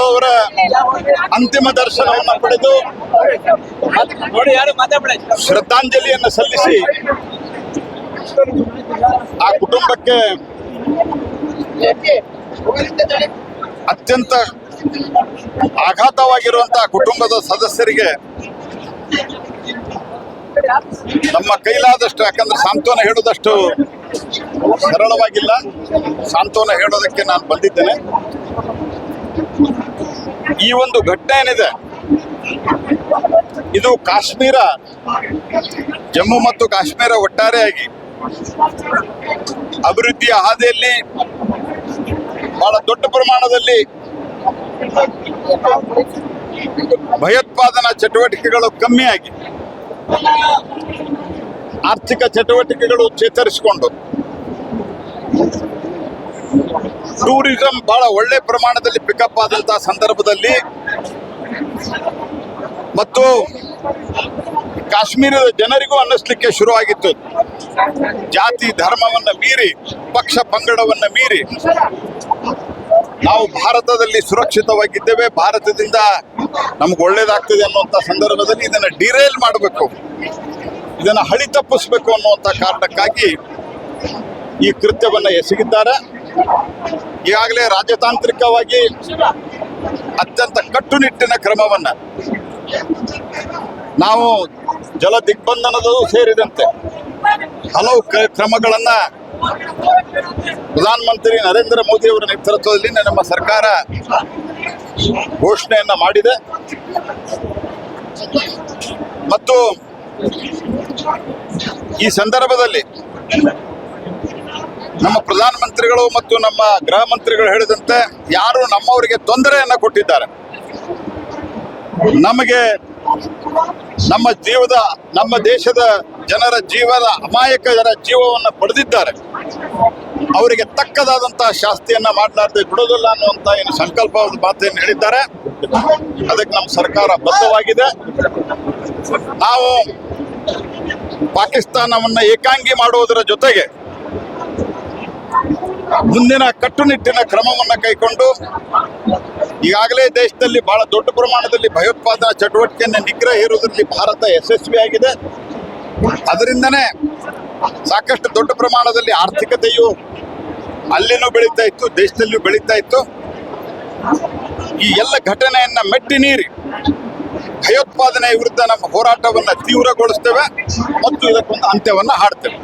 ಅವರ ಅಂತಿಮ ದರ್ಶನವನ್ನು ಪಡೆದು ಶ್ರದ್ಧಾಂಜಲಿಯನ್ನು ಸಲ್ಲಿಸಿ ಆ ಕುಟುಂಬಕ್ಕೆ ಅತ್ಯಂತ ಆಘಾತವಾಗಿರುವಂತಹ ಕುಟುಂಬದ ಸದಸ್ಯರಿಗೆ ನಮ್ಮ ಕೈಲಾದಷ್ಟು, ಯಾಕಂದ್ರೆ ಸಾಂತ್ವನ ಹೇಳೋದಷ್ಟು ಸರಳವಾಗಿಲ್ಲ. ಸಾಂತ್ವನ ಹೇಳೋದಕ್ಕೆ ನಾನು ಬಂದಿದ್ದೇನೆ. ಈ ಒಂದು ಘಟನೆ ಏನಿದೆ, ಇದು ಕಾಶ್ಮೀರ, ಜಮ್ಮು ಮತ್ತು ಕಾಶ್ಮೀರ ಒಟ್ಟಾರೆಯಾಗಿ ಅಭಿವೃದ್ಧಿಯ ಹಾದಿಯಲ್ಲಿ ಬಹಳ ದೊಡ್ಡ ಪ್ರಮಾಣದಲ್ಲಿ ಭಯೋತ್ಪಾದನಾ ಚಟುವಟಿಕೆಗಳು ಕಮ್ಮಿಯಾಗಿ. ಆರ್ಥಿಕ ಚಟುವಟಿಕೆಗಳು ಚೇತರಿಸಿಕೊಂಡು ಟೂರಿಸಂ ಬಹಳ ಒಳ್ಳೆ ಪ್ರಮಾಣದಲ್ಲಿ ಪಿಕಪ್ ಆದಂತಹ ಸಂದರ್ಭದಲ್ಲಿ ಮತ್ತು ಕಾಶ್ಮೀರದ ಜನರಿಗೂ ಅನ್ನಿಸ್ಲಿಕ್ಕೆ ಶುರುವಾಗಿತ್ತು. ಜಾತಿ, ಧರ್ಮವನ್ನ ಮೀರಿ, ಪಕ್ಷ ಪಂಗಡವನ್ನ ಮೀರಿ. ನಾವು ಭಾರತದಲ್ಲಿ ಸುರಕ್ಷಿತವಾಗಿದ್ದೇವೆ, ಭಾರತದಿಂದ ನಮ್ಗೆ ಒಳ್ಳೇದಾಗ್ತದೆ ಅನ್ನುವಂಥ ಸಂದರ್ಭದಲ್ಲಿ ಇದನ್ನು ಡಿರೇಲ್ ಮಾಡಬೇಕು. ಇದನ್ನು ಹಳಿ ತಪ್ಪಿಸ್ಬೇಕು ಅನ್ನುವಂಥ ಕಾರಣಕ್ಕಾಗಿ ಈ ಕೃತ್ಯವನ್ನು ಎಸಗಿದ್ದಾರೆ. ಈಗಾಗಲೇ ರಾಜತಾಂತ್ರಿಕವಾಗಿ ಅತ್ಯಂತ ಕಟ್ಟುನಿಟ್ಟಿನ ಕ್ರಮವನ್ನ ನಾವು ಜಲ ದಿಗ್ಬಂಧನದೂ ಸೇರಿದಂತೆ ಹಲವು ಕ್ರಮಗಳನ್ನು ಪ್ರಧಾನಮಂತ್ರಿ ನರೇಂದ್ರ ಮೋದಿ ಅವರ ನೇತೃತ್ವದಲ್ಲಿ ನಮ್ಮ ಸರ್ಕಾರ ಘೋಷಣೆಯನ್ನ ಮಾಡಿದೆ. ಮತ್ತು ಈ ಸಂದರ್ಭದಲ್ಲಿ ನಮ್ಮ ಪ್ರಧಾನಮಂತ್ರಿಗಳು ಮತ್ತು ನಮ್ಮ ಗೃಹ ಮಂತ್ರಿಗಳು ಹೇಳಿದಂತೆ ಯಾರು ನಮ್ಮವರಿಗೆ ತೊಂದರೆಯನ್ನ ಕೊಟ್ಟಿದ್ದಾರೆ. ನಮಗೆ ನಮ್ಮ ಜೀವದ, ನಮ್ಮ ದೇಶದ ಜನರ ಜೀವದ ಅಮಾಯಕರ ಜೀವವನ್ನು ಪಡೆದಿದ್ದಾರೆ. ಅವರಿಗೆ ತಕ್ಕದಾದಂತಹ ಶಾಸ್ತಿಯನ್ನ ಮಾಡಲಾರ್ದೆ ಬಿಡೋದಿಲ್ಲ ಅನ್ನುವಂತ ಏನು ಸಂಕಲ್ಪ ಮಾತೆಯನ್ನು ಹೇಳಿದ್ದಾರೆ. ಅದಕ್ಕೆ ನಮ್ಮ ಸರ್ಕಾರ ಬದ್ಧವಾಗಿದೆ. ನಾವು ಪಾಕಿಸ್ತಾನವನ್ನು ಏಕಾಂಗಿ ಮಾಡುವುದರ ಜೊತೆಗೆ ಮುಂದಿನ ಕಟ್ಟುನಿಟ್ಟಿನ ಕ್ರಮವನ್ನು ಕೈಕೊಂಡು ಈಗಾಗಲೇ ದೇಶದಲ್ಲಿ ಬಹಳ ದೊಡ್ಡ ಪ್ರಮಾಣದಲ್ಲಿ ಭಯೋತ್ಪಾದನಾ ಚಟುವಟಿಕೆಯನ್ನು ನಿಗ್ರಹ ಇರುವುದರಲ್ಲಿ ಭಾರತ ಯಶಸ್ವಿಯಾಗಿದೆ. ಅದರಿಂದನೇ ಸಾಕಷ್ಟು ದೊಡ್ಡ ಪ್ರಮಾಣದಲ್ಲಿ ಆರ್ಥಿಕತೆಯು ಅಲ್ಲಿನೂ ಬೆಳೀತಾ ಇತ್ತು, ದೇಶದಲ್ಲಿಯೂ ಬೆಳೀತಾ ಇತ್ತು. ಈ ಎಲ್ಲ ಘಟನೆಯನ್ನ ಮೆಟ್ಟಿ ನೀರಿ ಭಯೋತ್ಪಾದನೆ ವಿರುದ್ಧ ನಮ್ಮ ಹೋರಾಟವನ್ನ ತೀವ್ರಗೊಳಿಸ್ತೇವೆ ಮತ್ತು ಇದಕ್ಕೊಂದು ಅಂತ್ಯವನ್ನ ಹಾಡ್ತೇವೆ.